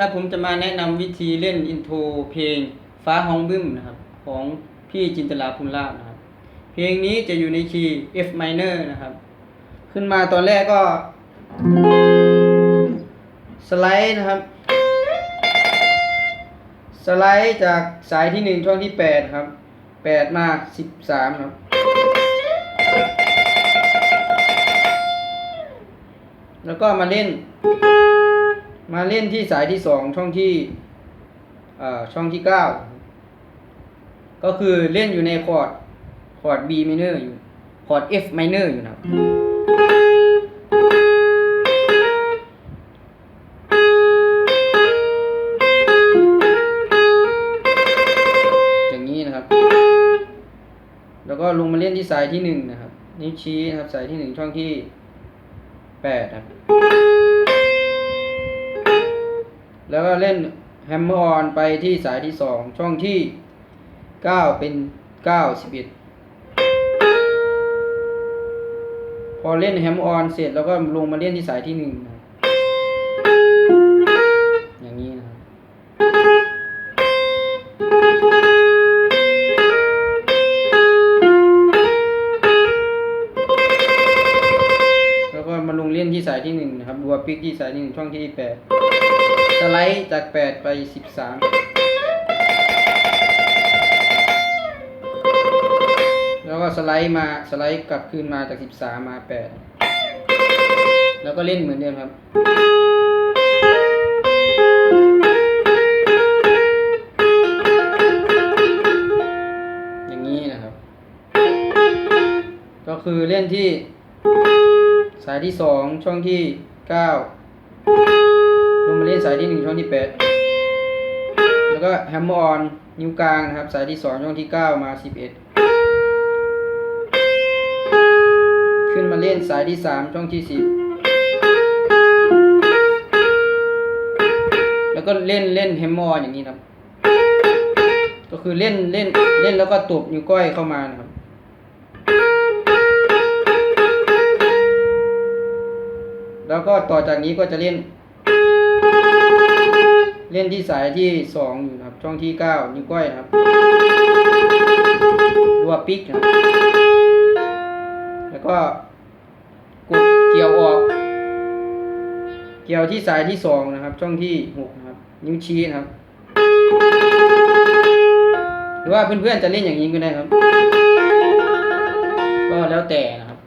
นะครับ ผมจะมาแนะนำวิธีเล่นอินโทรเพลงฟ้าห้องบึ้มนะครับ ของพี่จินตลาภูลลาภนะครับ เพลงนี้จะอยู่ในคีย์ F minor นะครับ ขึ้นมาตอนแรกก็ สไลด์นะครับ สไลด์จากสายที่หนึ่งช่องที่แปดครับแปดมาสิบสามครับ แล้วก็มาเล่น มาเล่นที่สายที่สองช่องที่อ่อช่องที่เก้าก็คือเล่นอยู่ในคอร์ดคอร์ด B minor อยู่คอร์ด F minor อยู่นะครับ อย่างนี้นะครับ แล้วก็ลงมาเล่นที่สายที่หนึ่งนะครับ นิ้วชี้นะครับสายที่หนึ่งช่องที่แปดครับ แล้วก็เล่นแฮมเมอร์ออนไปที่สายที่สองช่องที่เก้าเป็นเก้าสิบเอ็ดพอเล่นแฮมมอออนเสร็จแล้วก็ลงมาเล่นที่สายที่หนึ่งอย่างนี้นะครับแล้วก็มาลงเล่นที่สายที่หนึ่งนะครับบัวปิกที่สายที่หนึ่งช่องที่แปด สไลด์จาก 8 ไป 13 แล้วก็สไลด์มาสไลด์กลับคืนมาจาก 13 มา 8 แล้วก็เล่นเหมือนเดิมครับอย่างนี้นะครับก็คือเล่นที่สายที่ 2 ช่องที่ 9 สายที่หนึ่งช่องที่แปดแล้วก็แฮมเมอร์ออนนิ้วกลางนะครับ สายที่สองช่องที่เก้ามาสิบเอ็ดขึ้นมาเล่นสายที่สามช่องที่สิบแล้วก็เล่นเล่นแฮมเมอร์ออนอย่างนี้นะครับ ก็คือเล่นเล่นเล่นแล้วก็ตบนิ้วก้อยเข้ามานะครับแล้วก็ต่อจากนี้ก็จะเล่น เล่นที่สายที่สองอยู่นะครับ ช่องที่เก้านิ้วก้อยนะครับรัวปิกนะครับแล้วก็กดเกี่ยวออก เกี่ยวที่สายที่สองนะครับ ช่องที่หกนะครับ นิ้วชี้นะครับ หรือว่าเพื่อนๆจะเล่นอย่างนี้ก็ได้ครับ ก็แล้วแต่นะครับ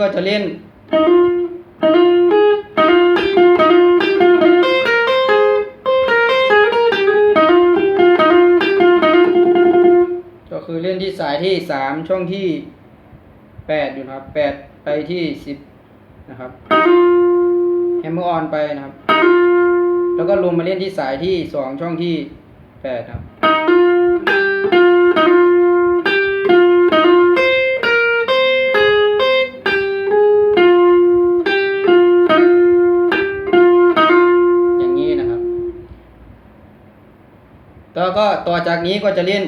กนี้ก็จะเล่น ก็คือเล่นที่สายที่สามช่องที่แปดอยู่นะครับแปดไปที่สิบนะครับแฮมเมอร์ออนไปนะครับ แล้วก็ลงมาเล่นที่สายที่สองช่องที่แปดครับ แล้ก็ต่อจากนี้ก็จะเล่น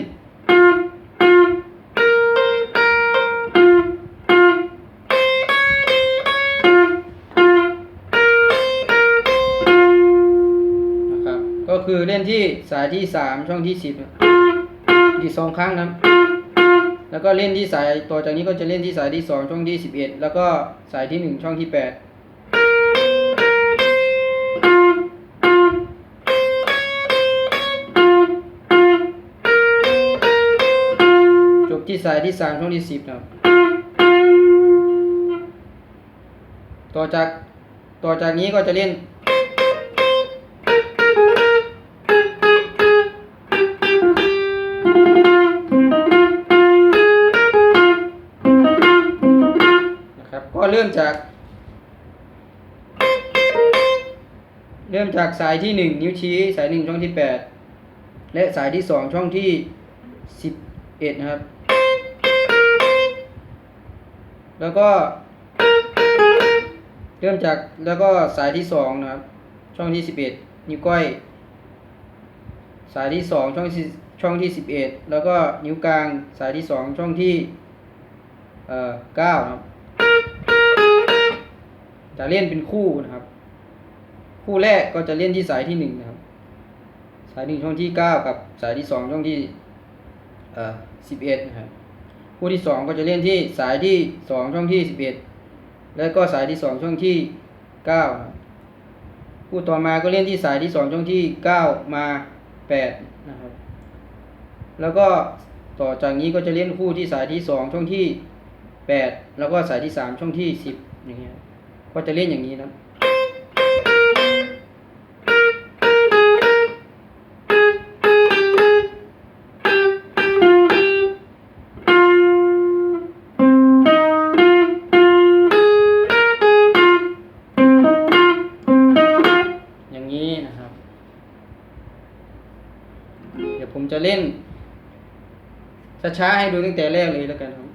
นะครับ ก็คือเล่นที่สายที่ 3 ช่องที่ 10ดีสองครั้งนะแล้วก็เล่นที่สายต่อจากนี้ก็จะเล่นที่สายที่ 2 ช่องที่ 11 แล้วก็สายที่ 1 ช่องที่ 8 สายที่สามช่องที่สิบนะครับ ต่อจากต่อจากนี้ก็จะเล่น นะครับ ก็เริ่มจาก เริ่มจากสายที่หนึ่งนิ้วชี้ สายหนึ่งช่องที่แปดและสายที่สองช่องที่สิบเอ็ดนะครับ แล้วก็ เริ่มจากแล้วก็สายที่สองนะครับ ช่องที่สิบเอ็ดนิ้วก้อย สายที่สองช่องที่ช่องที่สิบเอ็ดแล้วก็นิ้วกลางสายที่สองช่องที่เอ่อเก้านะครับ จะเล่นเป็นคู่นะครับ คู่แรกก็จะเล่นที่สายที่หนึ่งนะครับ สายหนึ่งช่องที่เก้ากับสายที่สองช่องที่เอ่อสิบเอ็ดนะครับ คู่ที่สองก็จะเล่นที่สายที่สองช่องที่สิบเอ็ดแล้วก็สายที่สองช่องที่เก้าผู้ต่อมาก็เล่นที่สายที่สองช่องที่เก้ามาแปดนะครับ แล้วก็ต่อจากนี้ก็จะเล่นคู่ที่สายที่สองช่องที่แปดแล้วก็สายที่สามช่องที่สิบอย่างเงี้ย ก็จะเล่นอย่างนี้นะ ช้าๆให้ดูตั้งแต่แรกเลยแล้วกันครับ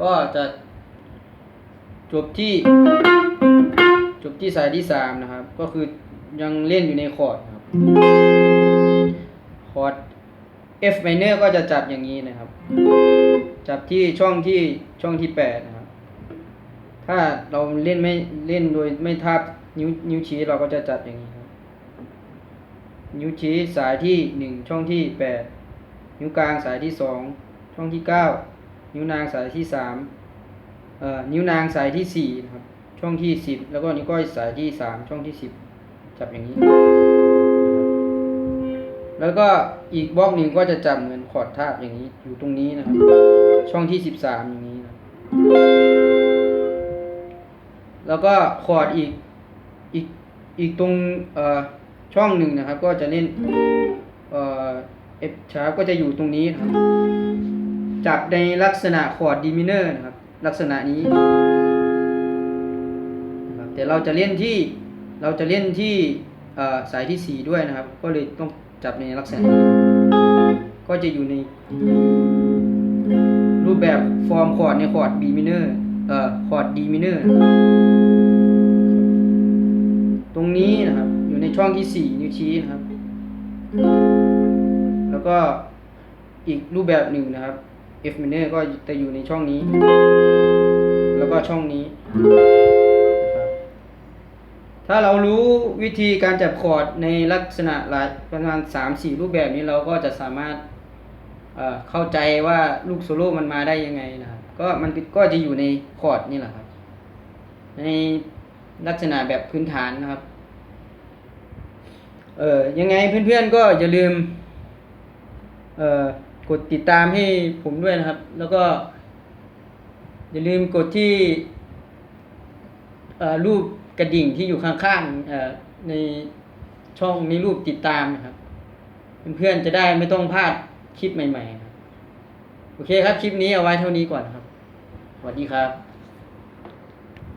ก็จะจบที่ จบที่สายที่สามนะครับ ก็คือยังเล่นอยู่ในคอร์ดครับคอร์ด F minor ก็จะจับอย่างนี้นะครับ จับที่ช่องที่ช่องที่แปดนะครับ ถ้าเราเล่นไม่เล่นโดยไม่ทับนิ้วนิ้วชี้เราก็จะจับอย่างนี้ครับ นิ้วชี้สายที่หนึ่งช่องที่แปดนิ้วกลางสายที่สองช่องที่เก้า นิ้วนางสายที่สามเอ่อนิ้วนางสายที่สี่นะครับช่องที่สิบแล้วก็นิ้วก้อยสายที่สามช่องที่สิบจับอย่างนี้ แล้วก็อีกบล็อกหนึ่งก็จะจับเหมือนคอร์ดทาบอย่างนี้อยู่ตรงนี้นะครับ ช่องที่สิบสามอย่างนี้นะแล้วก็คอร์ดอีกอีกอีกตรงเอ่อช่องหนึ่งนะครับ ก็จะเล่นเอ่อ F sharp ก็จะอยู่ตรงนี้นะครับ จับในลักษณะคอร์ดดิมิเนอร์นะครับ ลักษณะนี้นะครับแต่เราจะเล่นที่เราจะเล่นที่สายที่สี่ด้วยนะครับ ก็เลยต้องจับในลักษณะนี้ก็จะอยู่ในรูปแบบฟอร์มคอร์ดในคอร์ด B minor เอ่อคอร์ด D minor ตรงนี้นะครับ อยู่ในช่องที่สี่นิ้วชี้นะครับ แล้วก็อีกรูปแบบหนึ่งนะครับ F minor ก็จะอยู่ในช่องนี้ แล้วก็ช่องนี้ ถ้าเรารู้วิธีการจับคอร์ดในลักษณะหลายประมาณสามสี่รูปแบบนี้เราก็จะสามารถเข้าใจว่าลูกโซโล่มันมาได้ยังไงนะครับก็มันก็จะอยู่ในคอร์ดนี่แหละครับ ในลักษณะแบบพื้นฐานนะครับ เออยังไงเพื่อนๆก็อย่าลืม เออ กดติดตามให้ผมด้วยนะครับ แล้วก็ อย่าลืมกดที่รูปกระดิ่งที่อยู่ข้างๆในช่องในรูปติดตามนะครับ เพื่อนๆจะได้ไม่ต้องพลาดคลิปใหม่ๆครับโอเคครับ คลิปนี้เอาไว้เท่านี้ก่อนครับสวัสดีครับ